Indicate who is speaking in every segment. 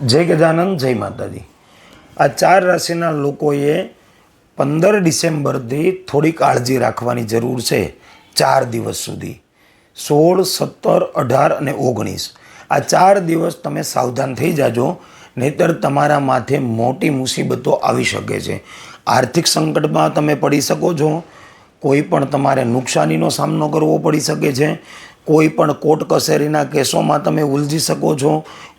Speaker 1: જય ગજાનંદ, જય માતાજી. આ ચાર રાશિના લોકોએ પંદર ડિસેમ્બરથી થોડી કાળજી રાખવાની જરૂર છે ચાર દિવસ સુધી. સોળ, સત્તર, અઢાર અને ઓગણીસ. આ ચાર દિવસ તમે સાવધાન થઈ જાજો, નહીતર તમારા માથે મોટી મુસીબતો આવી શકે છે. આર્થિક સંકટમાં તમે પડી શકો છો. કોઈ પણ તમારે નુકસાનીનો સામનો કરવો પડી શકે છે. કોઈ પણ કોર્ટ કચેરીના કેસોમાં તમે ઉલજી શકો છો,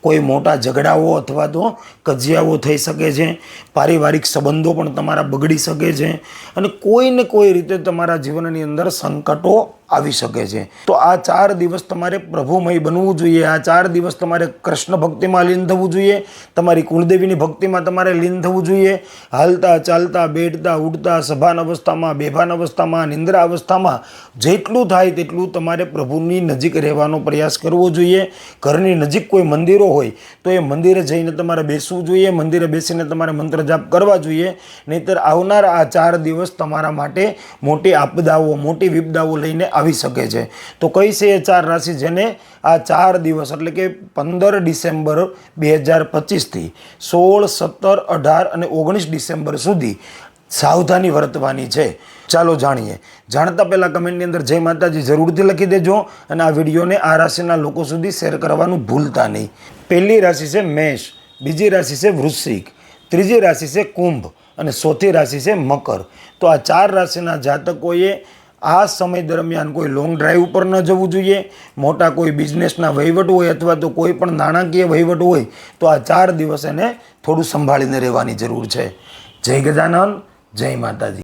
Speaker 1: કોઈ મોટા ઝઘડાઓ અથવા તો કજિયાઓ થઈ શકે છે, પારિવારિક સંબંધો પણ તમારા બગડી શકે છે અને કોઈ ને કોઈ રીતે તમારા જીવનની અંદર સંકટો આવી શકે છે. તો આ ચાર દિવસ તમારે પ્રભુમય બનવું જોઈએ, આ ચાર દિવસ તમારે કૃષ્ણ ભક્તિમાં લીન થવું જોઈએ, તમારી કુળદેવીની ભક્તિમાં તમારે લીન થવું જોઈએ, હાલતા, ચાલતા, બેઠતા ઉડતા સભાન અવસ્થામાં, બેભાન અવસ્થામાં, નિંદ્રા અવસ્થામાં જેટલું થાય તેટલું તમારે પ્રભુની નજીક રહેવાનો પ્રયાસ કરવો જોઈએ. ઘરની નજીક કોઈ મંદિરો હોય તો એ મંદિરે જઈને તમારે બેસવું જોઈએ. મંદિરે બેસીને તમારે મંત્ર જાપ કરવા જોઈએ. નહીંતર આવનાર આ ચાર દિવસ તમારા માટે મોટી આપદાઓ, મોટી વિપદાઓ લઈને આવી શકે છે. તો કઈ છે એ ચાર રાશિ જેને આ ચાર દિવસ એટલે કે પંદર ડિસેમ્બર બે હજાર પચીસથી સોળ, સત્તર, અઢાર અને ઓગણીસ ડિસેમ્બર સુધી સાવધાની વર્તવાની છે. ચાલો જાણીએ. જાણતા પહેલાં કમેન્ટની અંદર જય માતાજી જરૂરથી લખી દેજો અને આ વિડીયોને આ રાશિના લોકો સુધી શેર કરવાનું ભૂલતા નહીં. પહેલી રાશિ છે મેષ, બીજી રાશિ છે વૃશ્ચિક, ત્રીજી રાશિ છે કુંભ અને ચોથી રાશિ છે મકર. તો આ ચાર રાશિના જાતકોએ આ સમય દરમિયાન કોઈ લોંગ ડ્રાઈવ ઉપર ન જવું જોઈએ. મોટા કોઈ બિઝનેસના વહીવટ હોય અથવા તો કોઈ પણ નાણાકીય વહીવટ હોય તો આ ચાર દિવસ એને થોડું સંભાળીને રહેવાની જરૂર છે. જય ગજાનંદ જય માતાજી.